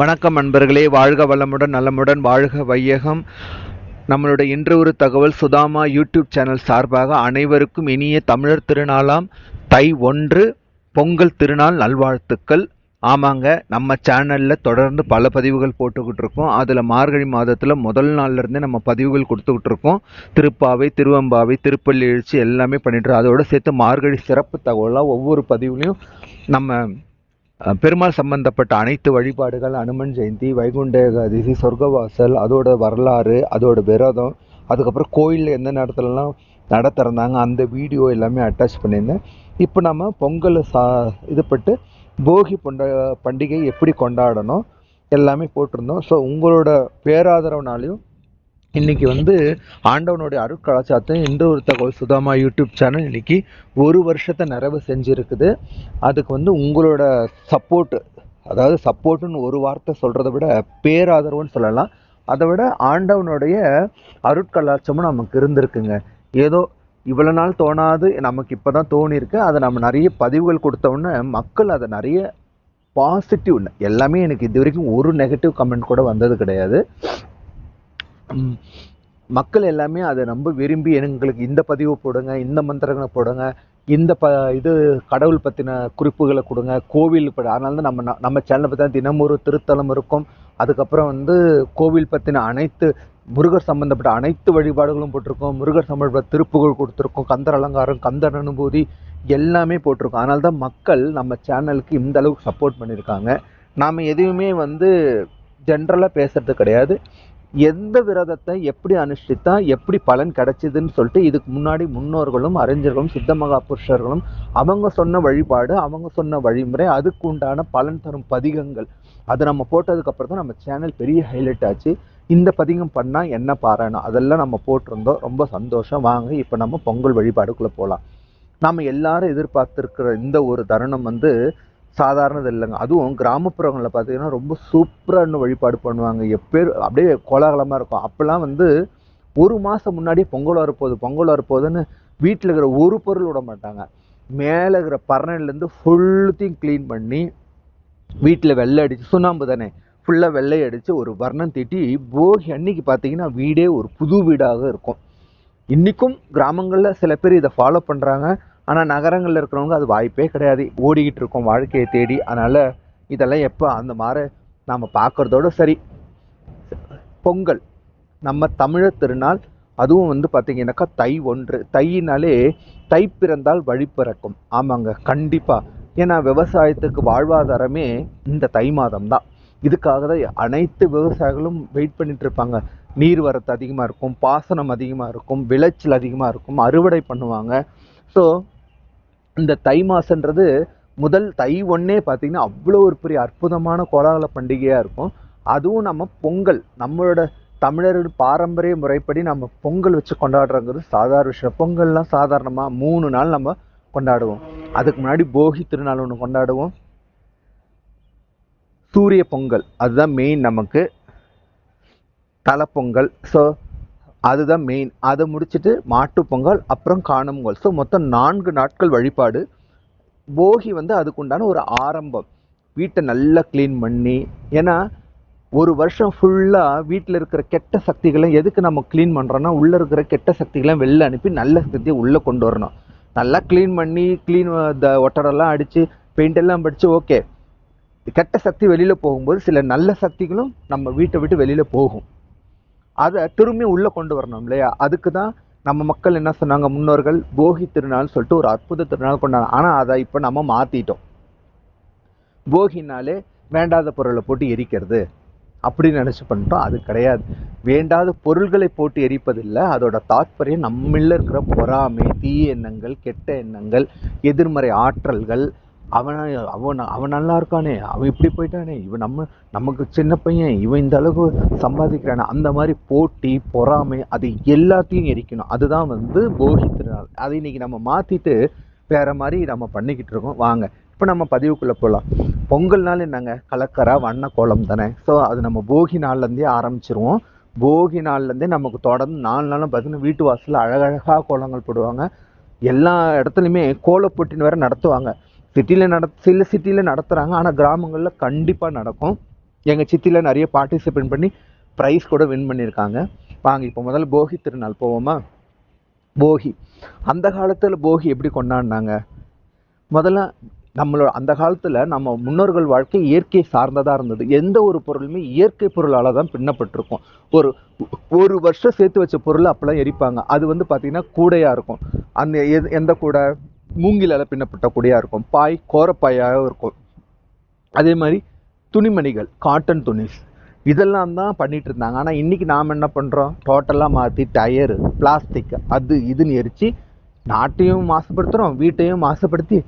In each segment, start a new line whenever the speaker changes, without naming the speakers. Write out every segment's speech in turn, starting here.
வணக்கம் நண்பர்களே. வாழ்க வளமுடன் நலமுடன் வாழ்க வையகம். நம்மளுடைய இன்று ஒரு தகவல் சுதாமா யூடியூப் சேனல் சார்பாக அனைவருக்கும் இனிய தமிழர் திருநாளாம். தை ஒன்று பொங்கல் திருநாள் நல்வாழ்த்துக்கள். ஆமாங்க நம்ம சேனலில் தொடர்ந்து பல பதிவுகள் போட்டுக்கிட்டு இருக்கோம். அதில் மார்கழி மாதத்தில் முதல் நாள்லேருந்தே நம்ம பதிவுகள் கொடுத்துக்கிட்டு இருக்கோம். திருப்பாவை திருவம்பாவை திருப்பள்ளி எழுச்சி எல்லாமே பண்ணிட்டு அதோடு சேர்த்து மார்கழி சிறப்பு தகவலாக ஒவ்வொரு பதிவுலையும் நம்ம பெருமாள் சம்பந்தப்பட்ட அனைத்து வழிபாடுகள் அனுமன் ஜெயந்தி வைகுண்ட ஏகாதசி சொர்க்கவாசல் அதோட வரலாறு அதோட விரதம் அதுக்கப்புறம் கோயிலில் எந்த நேரத்துலலாம் நட திறந்தாங்க அந்த வீடியோ எல்லாமே அட்டாச் பண்ணியிருந்தேன். இப்போ நம்ம பொங்கல் சா இதுப்பட்டு போகி பொண்ட பண்டிகை எப்படி கொண்டாடணும் எல்லாமே போட்டிருந்தோம். ஸோ உங்களோட பேராதரவுனாலையும் இன்னைக்கு வந்து ஆண்டவனுடைய அருட்கலாச்சாரத்தை இன்று ஒரு தகவல் சுதாமா யூடியூப் சேனல் இன்னைக்கு ஒரு வருஷத்தை நிறைவு செஞ்சுருக்குது. அதுக்கு வந்து உங்களோட சப்போர்ட் அதாவது சப்போர்ட்டுன்னு ஒரு வார்த்தை சொல்கிறத விட பேராதரவுன்னு சொல்லலாம். அதை விட ஆண்டவனுடைய அருட்கலாச்சமும் நமக்கு இருந்திருக்குங்க. ஏதோ இவ்வளோ நாள் தோணாது நமக்கு இப்போ தான் தோணியிருக்கு. அதை நம்ம நிறைய பதிவுகள் கொடுத்தோன்னே மக்கள் அதை நிறைய பாசிட்டிவ் எல்லாமே எனக்கு இது வரைக்கும் ஒரு நெகட்டிவ் கமெண்ட் கூட வந்தது கிடையாது. மக்கள் எல்லாமே அதை ரொம்ப விரும்பி எங்களுக்கு இந்த பதிவு போடுங்க இந்த மந்திரங்களை போடுங்க இந்த ப இது கடவுள் பற்றின குறிப்புகளை கொடுங்க. கோவில் பட அதனால தான் நம்ம நம்ம சேனலை பற்றி தினமும் திருத்தலம் இருக்கும். அதுக்கப்புறம் வந்து கோவில் பற்றின அனைத்து முருகர் சம்பந்தப்பட்ட அனைத்து வழிபாடுகளும் போட்டிருக்கோம். முருகர் சம்பந்தப்பட்ட திருப்புகள் கொடுத்துருக்கோம். கந்தர் அலங்காரம் கந்தர் அனுபூதி எல்லாமே போட்டிருக்கோம். அதனால தான் மக்கள் நம்ம சேனலுக்கு இந்த அளவுக்கு சப்போர்ட் பண்ணியிருக்காங்க. நாம் எதுவுமே வந்து ஜென்ரலாக பேசுறது கிடையாது. எந்த விரதத்தை எப்படி அனுஷ்டித்தா எப்படி பலன் கிடைச்சிதுன்னு சொல்லிட்டு இதுக்கு முன்னாடி முன்னோர்களும் அறிஞர்களும் சித்த மகா புருஷர்களும் அவங்க சொன்ன வழிபாடு அவங்க சொன்ன வழிமுறை அதுக்கு உண்டான பலன் தரும் பதிகங்கள். அது நம்ம போட்டதுக்கு அப்புறம் தான் நம்ம சேனல் பெரிய ஹைலைட் ஆச்சு. இந்த பதிகம் பண்ணால் என்ன பாராயணம்? அதெல்லாம் நம்ம போட்டிருந்தோம். ரொம்ப சந்தோஷம். வாங்க இப்போ நம்ம பொங்கல் வழிபாடுக்குள்ளே போகலாம் நாம் எல்லாரும் எதிர்பார்த்துருக்கிற இந்த ஒரு தருணம் வந்து சாதாரணது இல்லைங்க அதுவும் கிராமப்புறங்களில் பார்த்தீங்கன்னா ரொம்ப சூப்பரான வழிபாடு பண்ணுவாங்க. எப்பேர் அப்படியே கோலாகலமாக இருக்கும். அப்போல்லாம் வந்து ஒரு மாதம் முன்னாடியே பொங்கல் வரப்போகுது பொங்கல் வரப்போகுதுன்னு வீட்டில் இருக்கிற ஒரு பொருள் விட மாட்டாங்க. மேலே இருக்கிற பரணிலேருந்து ஃபுல்லுத்தையும் க்ளீன் பண்ணி வீட்டில் வெள்ளை அடித்து சுண்ணாம்பு தானே ஃபுல்லாக வெள்ளை அடித்து ஒரு வர்ணம் தீட்டி போகி அன்னைக்கு பார்த்தீங்கன்னா வீடே ஒரு புது வீடாக இருக்கும். இன்றைக்கும் கிராமங்களில் சில பேர் இதை ஃபாலோ பண்ணுறாங்க. ஆனால் நகரங்களில் இருக்கிறவங்க அது வாய்ப்பே கிடையாது. ஓடிக்கிட்டு இருக்கோம் வாழ்க்கையை தேடி. அதனால் இதெல்லாம் எப்போ அந்த மாதிரி நாம் பார்க்குறதோட சரி. பொங்கல். நம்ம தமிழர் திருநாள் அதுவும் வந்து பார்த்திங்கனாக்கா தை ஒன்று. தையினாலே தை பிறந்தால் வழி பிறக்கும். ஆமாங்க கண்டிப்பாக ஏன்னா விவசாயத்துக்கு வாழ்வாதாரமே இந்த தை மாதம் தான் இதுக்காக தான் அனைத்து விவசாயிகளும் வெயிட் பண்ணிட்டு இருப்பாங்க. நீர் வரத்து அதிகமாக இருக்கும் பாசனம் அதிகமாக இருக்கும் விளைச்சல் அதிகமாக இருக்கும் அறுவடை பண்ணுவாங்க. ஸோ இந்த தை மாசன்றது முதல் தை ஒன்னே பார்த்தீங்கன்னா அவ்வளோ ஒரு பெரிய அற்புதமான கோலாகல பண்டிகையாக இருக்கும். அதுவும் நம்ம பொங்கல் நம்மளோட தமிழர்கள் பாரம்பரிய முறைப்படி நம்ம பொங்கல் வச்சு கொண்டாடுறங்கிறது சாதாரண விஷயம். பொங்கல்லாம் சாதாரணமாக மூணு நாள் நம்ம கொண்டாடுவோம். அதுக்கு முன்னாடி போகி திருநாள் ஒன்று கொண்டாடுவோம். சூரிய பொங்கல் அதுதான் மெயின் நமக்கு. தலைப்பொங்கல். ஸோ அதுதான் மெயின் அதை முடிச்சுட்டு மாட்டுப்பொங்கல் அப்புறம் காணும் பொங்கல். ஸோ மொத்தம் நான்கு நாட்கள் வழிபாடு. போகி வந்து அதுக்குண்டான ஒரு ஆரம்பம். வீட்டை நல்லா க்ளீன் பண்ணி ஏன்னா ஒரு வருஷம் ஃபுல்லாக வீட்டில் இருக்கிற கெட்ட சக்திகளை எதுக்கு நம்ம க்ளீன் பண்ணுறோன்னா உள்ளே இருக்கிற கெட்ட சக்திகளை வெளில அனுப்பி நல்ல சக்தியை உள்ளே கொண்டு வரணும். நல்லா க்ளீன் பண்ணி க்ளீன் இந்த ஒட்டரெல்லாம் அடித்து பெயிண்ட் எல்லாம் படித்து ஓகே கெட்ட சக்தி வெளியில் போகும்போது சில நல்ல சக்திகளும் நம்ம வீட்டை விட்டு வெளியில் போகும். அதை திரும்பி உள்ளே கொண்டு வரணும் இல்லையா? அதுக்கு தான் நம்ம மக்கள் என்ன சொன்னாங்க? முன்னோர்கள் போகி திருநாள் சொல்லிட்டு ஒரு அற்புத திருநாள் கொண்டாங்க ஆனால் அதை இப்போ நம்ம மாற்றிட்டோம் போகினாலே வேண்டாத பொருளை போட்டு எரிக்கிறது அப்படின்னு நினச்சி பண்ணிட்டோம். அது கிடையாது. வேண்டாத பொருள்களை போட்டு எரிப்பதில்லை. அதோட தாற்பயம் நம்மள இருக்கிற பொறாமை தீய எண்ணங்கள் கெட்ட எண்ணங்கள் எதிர்மறை ஆற்றல்கள் அவன் அவன் அவன் நல்லா இருக்கானே அவன் இப்படி போயிட்டானே இவன் நம்ம நமக்கு சின்ன பையன் இவன் இந்த அளவுக்கு சம்பாதிக்கிறானே அந்த மாதிரி போட்டி பொறாமை அது எல்லாத்தையும் எரிக்கணும். அதுதான் வந்து போகி திருநாள் அதை இன்னைக்கு நம்ம மாற்றிட்டு வேற மாதிரி நம்ம பண்ணிக்கிட்டு இருக்கோம். வாங்க இப்போ நம்ம பதிவுக்குள்ளே போகலாம் பொங்கல் நாள் என்னங்க? கலக்கரா வண்ண கோலம் தானே. ஸோ அது நம்ம போகி நாள்லேருந்தே ஆரம்பிச்சிருவோம். போகி நாள்லேருந்தே நமக்கு தொடர்ந்து நாலு நாளும் பார்த்தீங்கன்னா வீட்டு வாசலில் அழகழகாக கோலங்கள் போடுவாங்க. எல்லா இடத்துலையுமே கோலப்போட்டின்னு வேற நடத்துவாங்க. சிட்டியில் நட சில சிட்டியில் நடத்துகிறாங்க ஆனால் கிராமங்களில் கண்டிப்பாக நடக்கும். எங்கள் சித்தியில் நிறைய பார்ட்டிசிபேட் பண்ணி ப்ரைஸ் கூட வின் பண்ணியிருக்காங்க. வாங்க இப்போ முதல்ல போகி திருநாள் போவோமா? போகி. அந்த காலத்தில் போகி எப்படி கொண்டாடினாங்க? முதல்ல நம்மளோட அந்த காலத்தில் நம்ம முன்னோர்கள் வாழ்க்கை இயற்கை சார்ந்ததாக இருந்தது. எந்த ஒரு பொருளுமே இயற்கை பொருளால் தான் பின்னப்பட்டிருக்கும். ஒரு ஒரு வருஷம் சேர்த்து வச்ச பொருள் அப்போல்லாம் எரிப்பாங்க. அது வந்து பார்த்திங்கன்னா கூடையாக இருக்கும். அந்த எது எந்த கூடை? மூங்கிலால் பின்னப்பட்ட கூடையாக இருக்கும். பாய் கோரப்பாயாக இருக்கும். அதே மாதிரி துணிமணிகள் காட்டன் துணிஸ். இதெல்லாம் தான் பண்ணிட்டு இருந்தாங்க. ஆனால் இன்றைக்கி நாம் என்ன பண்ணுறோம் டோட்டலாக மாற்றி டயரு பிளாஸ்டிக் அது இதுன்னு எரித்து நாட்டையும் மாசுபடுத்துகிறோம் வீட்டையும் மாசுபடுத்தி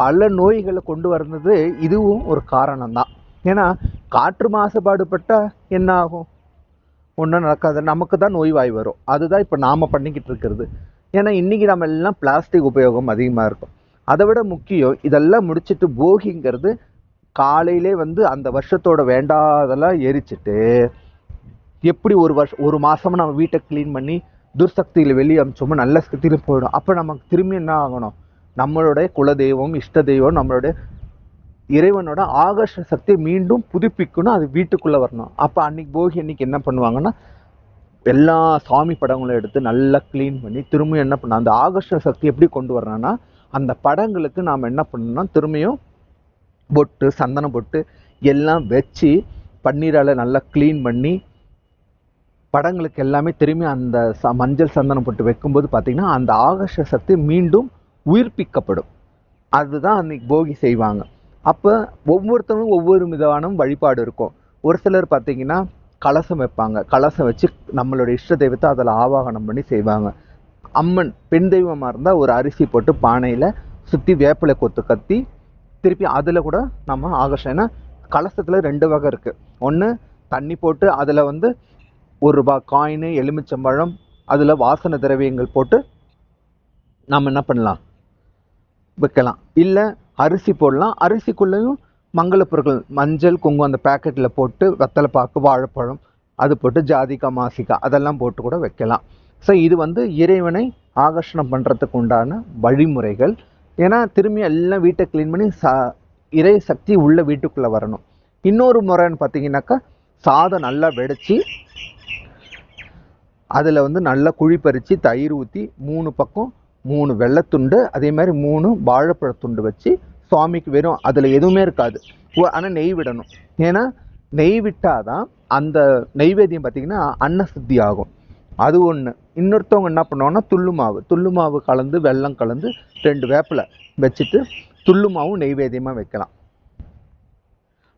பல நோய்களை கொண்டு வர்றது இதுவும் ஒரு காரணம் தான் ஏன்னா காற்று மாசுபாடுபட்டால் என்ன ஆகும்? ஒன்றும் நடக்காது. நமக்கு தான் நோய்வாய் வரும். அதுதான் இப்போ நாம் பண்ணிக்கிட்டு இருக்கிறது. ஏன்னா இன்றைக்கி நம்ம எல்லாம் பிளாஸ்டிக் உபயோகம் அதிகமாக இருக்கும். அதை விட முக்கியம் இதெல்லாம் முடிச்சுட்டு போகிங்கிறது காலையிலே வந்து அந்த வருஷத்தோட வேண்டாதெல்லாம் எரிச்சிட்டு எப்படி ஒரு வருஷம் ஒரு மாசமா நம்ம வீட்டை க்ளீன் பண்ணி துர்சக்தியில் வெளியே அமிச்சோமோ நல்ல சக்தியில் போயிடும். அப்போ நமக்கு திரும்பி என்ன ஆகணும்? நம்மளுடைய குலதெய்வம் இஷ்ட தெய்வம் நம்மளுடைய இறைவனோட ஆகர்ஷ சக்தியை மீண்டும் புதுப்பிக்கணும் அது வீட்டுக்குள்ளே வரணும். அப்போ அன்னைக்கு போகி அன்னைக்கு என்ன பண்ணுவாங்கன்னா எல்லா சாமி படங்களும் எடுத்து நல்லா க்ளீன் பண்ணி திரும்பியும் என்ன பண்ண அந்த ஆகர்ஷ சக்தி எப்படி கொண்டு வரணும்னா அந்த படங்களுக்கு நாம் என்ன பண்ணணும்னா திரும்பியும் பொட்டு சந்தனம் பொட்டு எல்லாம் வச்சு பன்னீரால் நல்லா க்ளீன் பண்ணி படங்களுக்கு எல்லாமே திரும்பி அந்த ச மஞ்சள் சந்தனம் போட்டு வைக்கும்போது பார்த்திங்கன்னா அந்த ஆகர்ஷ சக்தி மீண்டும் உயிர்ப்பிக்கப்படும். அதுதான் அன்னைக்கு போகி செய்வாங்க. அப்போ ஒவ்வொருத்தவங்களும் ஒவ்வொரு விதமான வழிபாடு இருக்கும். ஒரு சிலர் பார்த்திங்கன்னா கலசம் வைப்பாங்க. கலசம் வச்சு நம்மளோட இஷ்ட தெய்வத்தை அதில் ஆவாகனம் பண்ணி செய்வாங்க. அம்மன் பெண் தெய்வமாக இருந்தால் ஒரு அரிசி போட்டு பானையில் சுற்றி வேப்பிலை கொத்து கத்தி திருப்பி அதில் கூட நம்ம ஆகர்ஷம். ஏன்னா கலசத்தில் ரெண்டு வகை இருக்குது ஒன்று தண்ணி போட்டு அதில் வந்து ஒரு ரூபாய் காயின் எலுமிச்சம்பழம் அதில் வாசனை திரவியங்கள் போட்டு நம்ம என்ன பண்ணலாம்? வைக்கலாம். இல்லை அரிசி போடலாம். அரிசிக்குள்ளேயும் மங்கள பொருட்கள் மஞ்சள் குங்குமம் அந்த பேக்கெட்டில் போட்டு வெத்தலை பாக்கு வாழைப்பழம் அது போட்டு ஜாதிக்கா மாசிக்கா அதெல்லாம் போட்டு கூட வைக்கலாம். ஸோ இது வந்து இறைவனை ஆகர்ஷணம் பண்ணுறதுக்கு உண்டான வழிமுறைகள். ஏன்னா திரும்பி எல்லாம் வீட்டை க்ளீன் பண்ணி சா இறை சக்தி உள்ள வீட்டுக்குள்ளே வரணும். இன்னொரு முறைன்னு பார்த்தீங்கன்னாக்கா சாதம் நல்லா வெடிச்சு அதில் வந்து நல்லா குழி பறித்து தயிர் ஊற்றி மூணு பக்கம் மூணு வெள்ளத்துண்டு அதே மாதிரி மூணு வாழைப்பழத்துண்டு வச்சு சுவாமிக்கு வெறும் அதில் எதுவுமே இருக்காது. ஆனால் நெய் விடணும். ஏன்னா நெய் விட்டால் தான் அந்த நெய்வேத்தியம் பார்த்திங்கன்னா அன்னசுத்தி ஆகும். அது ஒன்று இன்னொருத்தவங்க என்ன பண்ணுவாங்கன்னா துள்ளு மாவு. துள்ளு மாவு கலந்து வெல்லம் கலந்து ரெண்டு வேப்பிலை வச்சுட்டு துள்ளு மாவும் நெய்வேத்தியமாக வைக்கலாம்.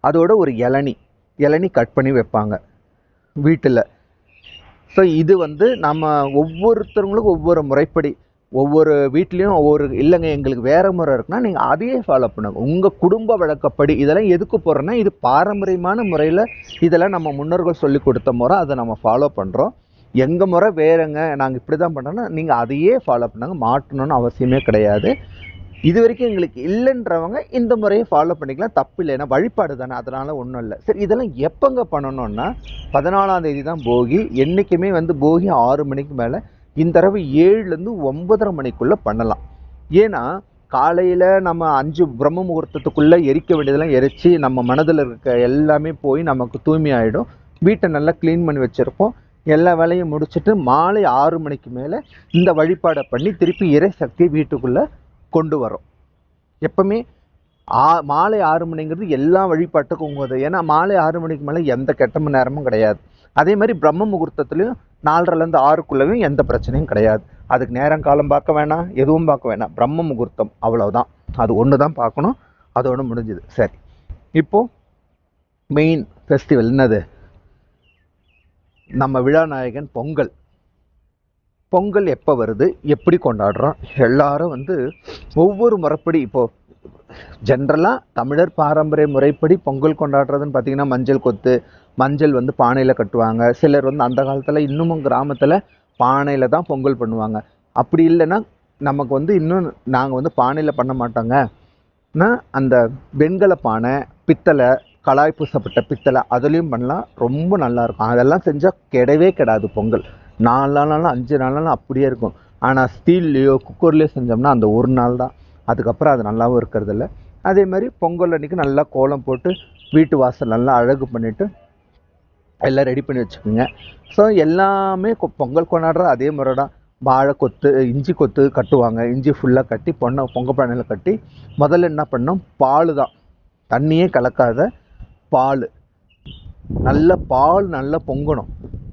அதோட ஒரு இளநி. இளநி கட் பண்ணி வைப்பாங்க வீட்டில். ஸோ இது வந்து நம்ம ஒவ்வொருத்தவங்களுக்கும் ஒவ்வொரு முறைப்படி ஒவ்வொரு வீட்லேயும் ஒவ்வொரு இல்லைங்க எங்களுக்கு வேறு முறை இருக்குன்னா நீங்கள் அதையே ஃபாலோ பண்ணுங்க. உங்கள் குடும்ப வழக்கப்படி இதெல்லாம் எதுக்கு போடுறோன்னா இது பாரம்பரியமான முறையில் இதெல்லாம் நம்ம முன்னோர்கள் சொல்லி கொடுத்த முறை அதை நம்ம ஃபாலோ பண்ணுறோம் எங்கள் முறை வேறுங்க நாங்கள் இப்படி தான் பண்ணுறோன்னா நீங்கள் அதையே ஃபாலோ பண்ணாங்க. மாட்டணும்னு அவசியமே கிடையாது. இது வரைக்கும் எங்களுக்கு இல்லைன்றவங்க இந்த முறையை ஃபாலோ பண்ணிக்கலாம். தப்பு இல்லை ஏன்னா வழிபாடு தானே அதனால் ஒன்றும் இல்லை. சரி இதெல்லாம் எப்போங்க பண்ணணும்னா பதினாலாம் தேதி தான் போகி. என்றைக்குமே வந்து போகி ஆறு மணிக்கு மேலே இந்த தடவை ஏழுலேருந்து ஒன்பதரை மணிக்குள்ளே பண்ணலாம். ஏன்னா காலையில் நம்ம அஞ்சு பிரம்ம முகூர்த்தத்துக்குள்ளே எரிக்க வேண்டியதெல்லாம் எரித்து நம்ம மனதில் இருக்க எல்லாமே போய் நமக்கு தூய்மையாயிடும். வீட்டை நல்லா க்ளீன் பண்ணி வச்சுருப்போம். எல்லா வேலையும் முடிச்சுட்டு மாலை ஆறு மணிக்கு மேலே இந்த வழிபாடை பண்ணி திருப்பி இறை சக்தியை வீட்டுக்குள்ளே கொண்டு வரோம் எப்பவுமே ஆ மாலை ஆறு மணிங்கிறது எல்லா வழிபாட்டுக்கும் உங்கது ஏன்னா மாலை ஆறு மணிக்கு மேலே எந்த கெட்ட மணி நேரமும் கிடையாது. அதே மாதிரி பிரம்ம முகூர்த்தத்துலையும் நாலரைலேருந்து ஆறுக்குள்ளேயும் எந்த பிரச்சனையும் கிடையாது. அதுக்கு நேரம் காலம் பார்க்க வேணாம் எதுவும் பார்க்க வேணாம். பிரம்ம முகூர்த்தம் அவ்வளோதான் அது ஒன்று தான் பார்க்கணும் அதோடு முடிஞ்சுது. சரி. இப்போது மெயின் ஃபெஸ்டிவல் என்னது? நம்ம விழாநாயகன் பொங்கல். பொங்கல் எப்போ வருது? எப்படி கொண்டாடுறோம் எல்லாரும் வந்து ஒவ்வொரு முறைப்படி இப்போது ஜென்ரலாக தமிழர் பாரம்பரிய முறைப்படி பொங்கல் கொண்டாடுறதுன்னு பார்த்தீங்கன்னா மஞ்சள் கொத்து மஞ்சள் வந்து பானையில் கட்டுவாங்க. சிலர் வந்து அந்த காலத்தில் இன்னமும் கிராமத்தில் பானையில் தான் பொங்கல் பண்ணுவாங்க. அப்படி இல்லைன்னா நமக்கு வந்து இன்னும் நாங்கள் வந்து பானையில் பண்ண மாட்டோங்கன்னா அந்த வெண்கல பானை பித்தளை கலாய் பூசப்பட்ட பித்தளை அதுலேயும் பண்ணலாம். ரொம்ப நல்லா இருக்கும். அதெல்லாம் செஞ்சால் கெடவே கெடாது பொங்கல். நாலு நாளாலும் அஞ்சு நாளாலும் அப்படியே இருக்கும். ஆனால் ஸ்டீல்லையோ குக்கர்லேயோ செஞ்சோம்னா அந்த ஒரு நாள் தான். அதுக்கப்புறம் அது நல்லாவும் இருக்கிறதில்ல. அதே மாதிரி பொங்கல் அன்னைக்கு நல்லா கோலம் போட்டு வீட்டு வாசல் நல்லா அழகு பண்ணிவிட்டு எல்லாம் ரெடி பண்ணி வச்சுக்கோங்க. ஸோ எல்லாமே கொ- பொங்கல் கொண்டாடுற அதே முறை தான் வாழை கொத்து இஞ்சி கொத்து கட்டுவாங்க. இஞ்சி ஃபுல்லாக கட்டி பொண்ணை பொங்கல் பானையில் கட்டி முதல்ல என்ன பண்ணோம் பால் தான் தண்ணியே கலக்காத பால். நல்ல பால் நல்லா பொங்கணும்.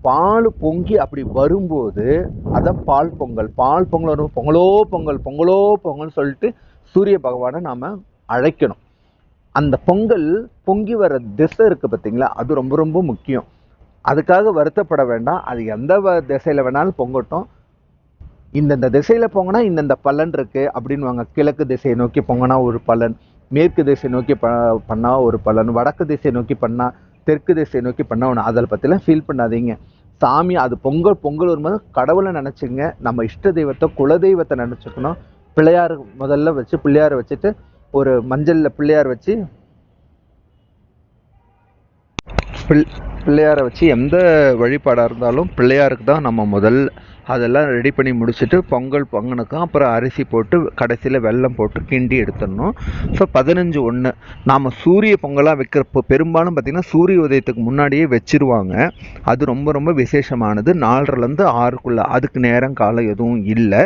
பால் பொங்கி அப்படி வரும்போது அதான் பால் பொங்கல். பால் பொங்கல் வரும் பொங்கலோ பொங்கல் பொங்கலோ பொங்கல் சொல்லிட்டு சூரிய பகவானை நாம் அழைக்கணும். அந்த பொங்கல் பொங்கி வர திசை இருக்குது பார்த்தீங்களா அது ரொம்ப ரொம்ப முக்கியம். அதுக்காக வருத்தப்பட வேண்டாம். அது எந்த வ- வேணாலும் பொங்கட்டும். இந்தந்த திசையில் பொங்கினா இந்தந்த பலன் இருக்குது அப்படின்னுவாங்க. கிழக்கு திசையை நோக்கி பொங்கினா ஒரு பலன் மேற்கு திசை நோக்கி ப பண்ணால் ஒரு பலன் வடக்கு திசை நோக்கி பண்ணால் தெற்கு திசை நோக்கி பண்ணா ஒன்று அதில் பற்றிலாம் ஃபீல் பண்ணாதீங்க. சாமி அது பொங்கல் பொங்கல் வரும்போது கடவுளை நினச்சிங்க. நம்ம இஷ்ட தெய்வத்தை குலதெய்வத்தை நினச்சிக்கணும். பிள்ளையார் முதல்ல வச்சு பிள்ளையாரை வச்சுட்டு ஒரு மஞ்சளில் பிள்ளையார் வச்சு பிள் பிள்ளையாரை வச்சு எந்த வழிபாடாக இருந்தாலும் பிள்ளையாருக்கு தான் நம்ம முதல் அதெல்லாம் ரெடி பண்ணி முடிச்சுட்டு பொங்கல் பொங்கனுக்கும் அப்புறம் அரிசி போட்டு கடைசியில் வெல்லம் போட்டு கிண்டி எடுத்துடணும். ஸோ பதினஞ்சு ஒன்று நாம் சூரிய பொங்கலாக வைக்கிறப்போ பெரும்பாலும் பார்த்திங்கன்னா சூரிய உதயத்துக்கு முன்னாடியே வச்சிருவாங்க. அது ரொம்ப ரொம்ப விசேஷமானது. நாலரைலேருந்து ஆறுக்குள்ளே. அதுக்கு நேரம் காலம் எதுவும் இல்லை.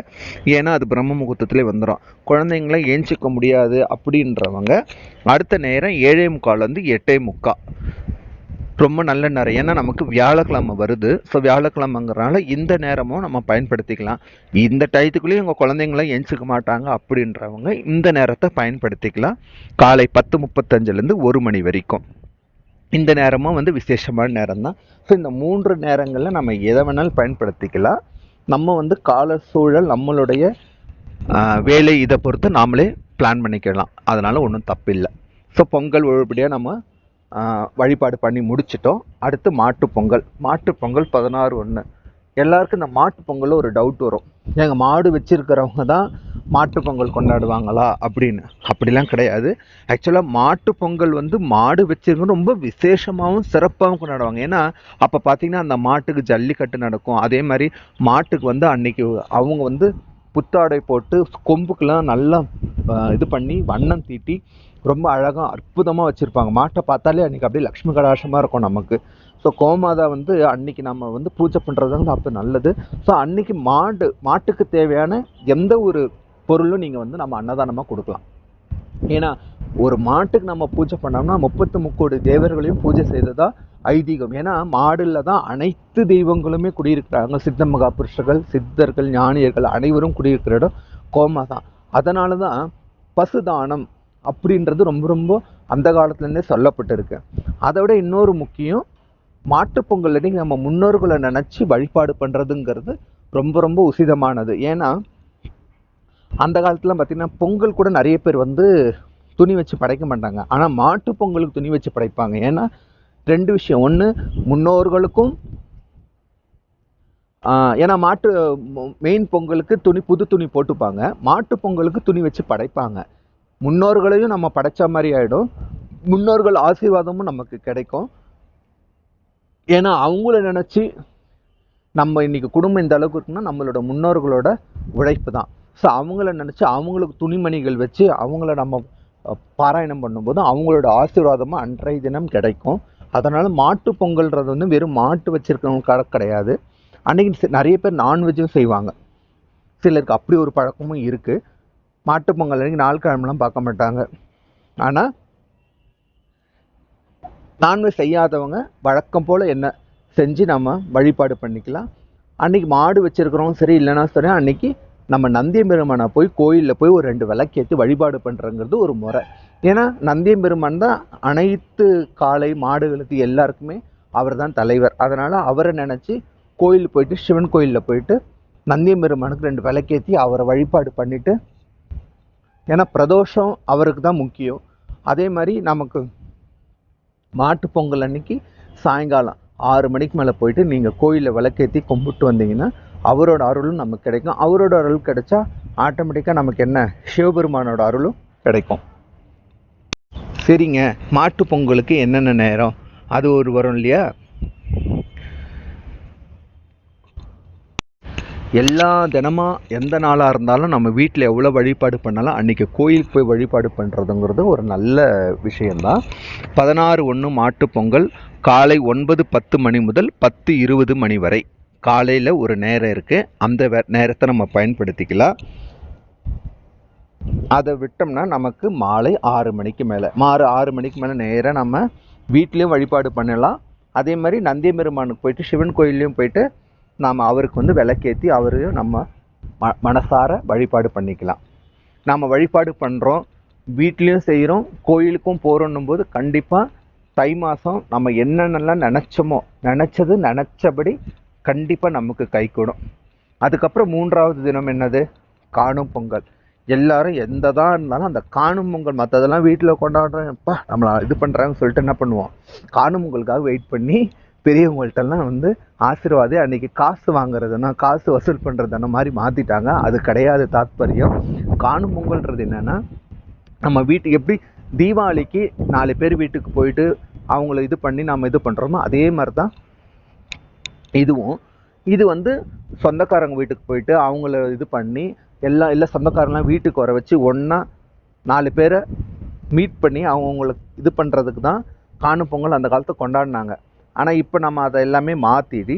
ஏன்னா அது பிரம்ம முகூர்த்தத்திலே வந்துடும் குழந்தைங்கள ஏஞ்சிக்க முடியாது அப்படின்றவங்க அடுத்த நேரம் ஏழே முக்கால்லேருந்து எட்டே முக்கால் ரொம்ப நல்ல நேரம். ஏன்னா நமக்கு வியாழக்கிழமை வருது. ஸோ வியாழக்கிழமைங்கிறனால இந்த நேரமும் நம்ம பயன்படுத்திக்கலாம். இந்த டயத்துக்குள்ளேயும் உங்கள் குழந்தைங்களாம் எஞ்சிக்க மாட்டாங்க அப்படின்றவங்க இந்த நேரத்தை பயன்படுத்திக்கலாம். காலை பத்து முப்பத்தஞ்சுலேருந்து ஒரு மணி வரைக்கும். இந்த நேரமும் வந்து விசேஷமான நேரம் தான் ஸோ இந்த மூன்று நேரங்களில் நம்ம எதை வேணாலும் பயன்படுத்திக்கலாம். நம்ம வந்து கால சூழல் நம்மளுடைய வேலை இதை பொறுத்து நாமளே பிளான் பண்ணிக்கலாம். அதனால் ஒன்றும் தப்பில்லை. ஸோ பொங்கல் ஒழுபடியாக நம்ம வழிபாடு பண்ணி முடிச்சிட்டோம். அடுத்து மாட்டுப் பொங்கல். பதினாறு ஒன்று எல்லாருக்கும் இந்த மாட்டுப்பொங்கல் ஒரு டவுட் வரும். எங்கள் மாடு வச்சுருக்கிறவங்க தான் மாட்டுப் பொங்கல் கொண்டாடுவாங்களா அப்படின்னு. அப்படிலாம் கிடையாது. ஆக்சுவலாக மாட்டுப்பொங்கல் வந்து மாடு வச்சுருக்க ரொம்ப விசேஷமாகவும் சிறப்பாகவும் கொண்டாடுவாங்க. ஏன்னா அப்போ பார்த்தீங்கன்னா அந்த மாட்டுக்கு ஜல்லிக்கட்டு நடக்கும். அதே மாதிரி மாட்டுக்கு வந்து அன்னைக்கு அவங்க வந்து புத்தாடை போட்டு கொம்புக்கெலாம் நல்லா இது பண்ணி வண்ணம் தீட்டி ரொம்ப அழகாக அற்புதமாக வச்சுருப்பாங்க. மாட்டை பார்த்தாலே அன்றைக்கி அப்படியே லக்ஷ்மி கடாசமாக இருக்கும் நமக்கு. ஸோ கோமாதா வந்து அன்னைக்கு நம்ம வந்து பூஜை பண்ணுறது வந்து அப்போ நல்லது. ஸோ அன்னைக்கு மாடு மாட்டுக்கு தேவையான எந்த ஒரு பொருளும் நீங்கள் வந்து நம்ம அன்னதானமாக கொடுக்கலாம். ஏன்னா ஒரு மாட்டுக்கு நம்ம பூஜை பண்ணோம்னா முப்பத்து முக்கோடி தேவர்களையும் பூஜை செய்ததா ஐதீகம். ஏன்னா மாடில் தான் அனைத்து தெய்வங்களுமே குடியிருக்கிறாங்க. சித்த மகா புருஷர்கள் சித்தர்கள் ஞானியர்கள் அனைவரும் குடியிருக்கிற இடம் கோமா தான் அதனால தான் பசுதானம் அப்படின்றது ரொம்ப ரொம்ப அந்த காலத்துலேருந்தே சொல்லப்பட்டிருக்கு. அதை விட இன்னொரு முக்கியம் மாட்டுப் பொங்கல் அன்னைக்கு நம்ம முன்னோர்களை நினச்சி வழிபாடு பண்ணுறதுங்கிறது ரொம்ப ரொம்ப உசிதமானது. ஏன்னா அந்த காலத்தில் பார்த்திங்கன்னா பொங்கல் கூட நிறைய பேர் வந்து துணி வச்சு படைக்க மாட்டாங்க. ஆனால் மாட்டு பொங்கலுக்கு துணி வச்சு படைப்பாங்க. ஏன்னா ரெண்டு விஷயம். ஒன்று முன்னோர்களுக்கும் ஏன்னா மாட்டு மெயின் பொங்கலுக்கு துணி புது துணி போட்டுப்பாங்க. மாட்டு பொங்கலுக்கு துணி வச்சு படைப்பாங்க. முன்னோர்களையும் நம்ம படைச்ச மாதிரி ஆயிடும். முன்னோர்கள் ஆசீர்வாதமும் நமக்கு கிடைக்கும். ஏன்னா அவங்கள நினச்சி நம்ம இன்னைக்கு குடும்பம் இந்த அளவுக்கு இருக்குன்னா நம்மளோட முன்னோர்களோட உழைப்பு தான். ஸோ அவங்கள நினச்சி அவங்களுக்கு துணிமணிகள் வச்சு அவங்கள நம்ம பாராயணம் பண்ணும்போது அவங்களோட ஆசீர்வாதமும் அன்றைய தினம் கிடைக்கும். அதனால் மாட்டு பொங்கல்ன்றது வந்து வெறும் மாட்டு வச்சுருக்கவங்களுக்காக கிடையாது. அன்றைக்கி நிறைய பேர் நான்வெஜ்ஜும் செய்வாங்க. சிலருக்கு அப்படி ஒரு பழக்கமும் இருக்குது மாட்டு பொங்கல் அன்றைக்கி நாள் கிழமெலாம் பார்க்க மாட்டாங்க. ஆனால் நான்வெஜ் செய்யாதவங்க வழக்கம் போல் என்ன செஞ்சு நம்ம வழிபாடு பண்ணிக்கலாம். அன்றைக்கி மாடு வச்சிருக்கிறோம் சரி இல்லைன்னா சரி அன்றைக்கி நம்ம நந்திய பெருமானை போய் கோயிலில் போய் ஒரு ரெண்டு விளக்கேற்றி வழிபாடு பண்ணுறங்கிறது ஒரு முறை. ஏன்னா நந்தியம்பெருமான் தான் அனைத்து காளை மாடுகளுக்கு எல்லாருக்குமே அவர் தான் தலைவர். அதனால் அவரை நினச்சி கோயில் போயிட்டு சிவன் கோயிலில் போயிட்டு நந்தியம்பெருமானுக்கு ரெண்டு விளக்கேற்றி அவரை வழிபாடு பண்ணிவிட்டு ஏன்னா பிரதோஷம் அவருக்கு தான் முக்கியம். அதே மாதிரி நமக்கு மாட்டு பொங்கல் அன்னைக்கு சாயங்காலம் ஆறு மணிக்கு மேலே போயிட்டு நீங்கள் கோயிலில் விளக்கேற்றி கும்பிட்டு வந்தீங்கன்னா அவரோட அருளும் நமக்கு கிடைக்கும். அவரோட அருள் கிடைச்சா ஆட்டோமேட்டிக்காக நமக்கு என்ன? சிவபெருமானோட அருளும் கிடைக்கும். சரிங்க. மாட்டுப் பொங்கலுக்கு என்னென்ன நேரம்? அது ஒரு வரும் இல்லையா? எல்லா தினமும் எந்த நாளாக இருந்தாலும் நம்ம வீட்டில் எவ்வளோ வழிபாடு பண்ணாலும் அன்றைக்கி கோயிலுக்கு போய் வழிபாடு பண்ணுறதுங்கிறது ஒரு நல்ல விஷயந்தான் பதினாறு ஒன்று மாட்டுப் பொங்கல் காலை ஒன்பது பத்து மணி முதல் பத்து இருபது மணி வரை. காலையில் ஒரு நேரம் இருக்குது அந்த வே- நேரத்தை நம்ம பயன்படுத்திக்கலாம். அதை விட்டோம்னா நமக்கு மாலை ஆறு மணிக்கு மேலே. மாறு ஆறு மணிக்கு மேலே நேராக நம்ம வீட்லேயும் வழிபாடு பண்ணலாம். அதே மாதிரி நந்தியம்பெருமானுக்கு போயிட்டு சிவன் கோயில்லையும் போயிட்டு நாம் அவருக்கு வந்து விளக்கேற்றி அவரையும் நம்ம ம மனசார வழிபாடு பண்ணிக்கலாம். நாம் வழிபாடு பண்ணுறோம் வீட்லேயும் செய்கிறோம் கோயிலுக்கும் போகிறோன்னும் போது கண்டிப்பாக தை மாதம் நம்ம என்னென்னலாம் நினச்சோமோ நினச்சது நினச்சபடி கண்டிப்பாக நமக்கு கைகூடும் அதுக்கப்புறம் மூன்றாவது தினம் என்னது? காணும் பொங்கல். எல்லாரும் எந்த தான் இருந்தாலும் அந்த காணும் பொங்கல் மற்றதெல்லாம் வீட்டில் கொண்டாடுறேன்ப்பா நம்மளை இது பண்ணுறாங்கன்னு சொல்லிட்டு என்ன பண்ணுவோம்? காணும் பொங்கலுக்காக வெயிட் பண்ணி பெரியவங்கள்ட்டெல்லாம் வந்து ஆசீர்வாதம் அன்றைக்கி காசு வாங்குறதுன்னா காசு வசூல் பண்ணுறதுன மாதிரி மாற்றிட்டாங்க அது கிடையாது தாத்பரியம். காணும் பொங்கல்ன்றது என்னென்னா நம்ம வீட்டுக்கு எப்படி தீபாவளிக்கு நாலு பேர் வீட்டுக்கு போயிட்டு அவங்கள இது பண்ணி நம்ம இது பண்ணுறோமோ அதே மாதிரி தான் இதுவும். இது வந்து சொந்தக்காரங்க வீட்டுக்கு போயிட்டு அவங்கள இது பண்ணி எல்லா எல்லா சொந்தக்காரங்களாம் வீட்டுக்கு வர வச்சு ஒன்றா நாலு பேரை மீட் பண்ணி அவங்களுக்கு இது பண்ணுறதுக்கு தான் காணும் பொங்கல் அந்த காலத்தை கொண்டாடினாங்க. ஆனால் இப்போ நம்ம அதை எல்லாமே மாற்றிடி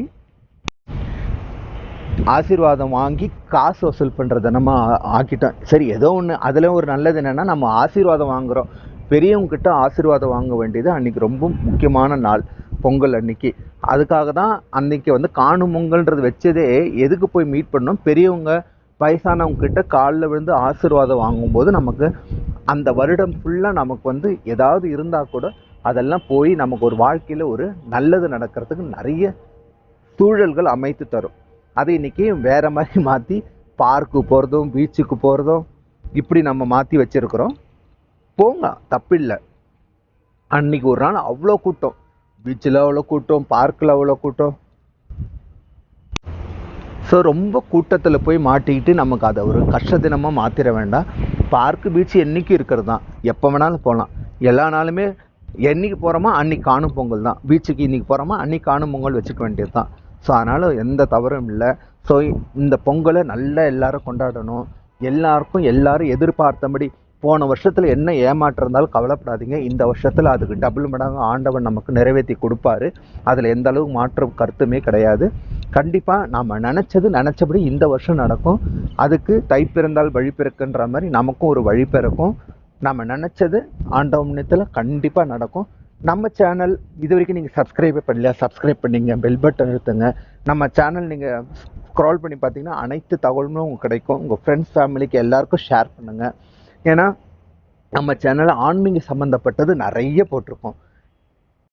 ஆசீர்வாதம் வாங்கி காசு வசூல் பண்ணுறத நம்ம ஆக்கிட்டோம். சரி ஏதோ ஒன்று அதில் ஒரு நல்லது என்னென்னா நம்ம ஆசீர்வாதம் வாங்குகிறோம் பெரியவங்கக்கிட்ட ஆசீர்வாதம் வாங்க வேண்டியது அன்றைக்கி ரொம்ப முக்கியமான நாள் பொங்கல் அன்னைக்கு. அதுக்காக தான் அன்றைக்கி வந்து காணும் பொங்கல்ன்றது வச்சதே எதுக்கு போய் மீட் பண்ணோம்? பெரியவங்க வயசானவங்கக்கிட்ட காலில் விழுந்து ஆசீர்வாதம் வாங்கும்போது நமக்கு அந்த வருடம் ஃபுல்லாக நமக்கு வந்து ஏதாவது இருந்தால் கூட அதெல்லாம் போய் நமக்கு ஒரு வாழ்க்கையில் ஒரு நல்லது நடக்கிறதுக்கு நிறைய சூழல்கள் அமைத்து தரும். அதை இன்னைக்கு வேறு மாதிரி மாற்றி பார்க்கு போகிறதும் பீச்சுக்கு போகிறதும் இப்படி நம்ம மாற்றி வச்சிருக்கிறோம். போங்க தப்பில்லை. அன்னைக்கு ஒரு நாள் அவ்வளோ கூட்டம். பீச்சில் அவ்வளோ கூட்டம் பார்க்கில் அவ்வளோ கூட்டம். ஸோ ரொம்ப கூட்டத்தில் போய் மாட்டிக்கிட்டு நமக்கு அதை ஒரு கஷ்ட தினமாக மாற்றிட வேண்டாம். பார்க்கு பீச் என்றைக்கும் இருக்கிறது தான். எப்போ வேணாலும் போகலாம். எல்லா நாளுமே என்னைக்கு போகிறோமோ அன்னைக்கு காணும் பொங்கல் தான். பீச்சுக்கு இன்றைக்கி போகிறோமா அன்றைக்கி காணும் பொங்கல் வச்சுக்க வேண்டியது தான். ஸோ அதனால் எந்த தவறும் இல்லை. ஸோ இந்த பொங்கலை நல்லா எல்லோரும் கொண்டாடணும். எல்லாருக்கும் எல்லாரும் எதிர்பார்த்தபடி போன வருஷத்தில் என்ன ஏமாற்றம் இருந்தாலும் கவலைப்படாதீங்க. இந்த வருஷத்தில் அதுக்கு டபுள் மடங்கு ஆண்டவன் நமக்கு நிறைவேற்றி கொடுப்பாரு. அதில் எந்த அளவு மாற்று கருத்துமே கிடையாது. கண்டிப்பாக நாம் நினச்சது நினச்சபடி இந்த வருஷம் நடக்கும். அதுக்கு தை பிறந்தால் வழி பிறக்குன்ற மாதிரி நமக்கும் ஒரு வழி பிறக்கும். நம்ம நினச்சது ஆண்டவனத்தில் கண்டிப்பாக நடக்கும். நம்ம சேனல் இது வரைக்கும் நீங்கள் சப்ஸ்கிரைபே பண்ணலையா? சப்ஸ்கிரைப் பண்ணிங்க பெல் பட்டன் அழுத்துங்க நம்ம சேனல் நீங்கள் ஸ்க்ரால் பண்ணி பார்த்தீங்கன்னா அனைத்து தகவலுமே உங்களுக்கு கிடைக்கும். உங்கள் ஃப்ரெண்ட்ஸ் ஃபேமிலிக்கு எல்லாருக்கும் ஷேர் பண்ணுங்கள் ஏன்னா நம்ம சேனலில் ஆன்மீக சம்மந்தப்பட்டது நிறைய போட்டிருக்கோம்.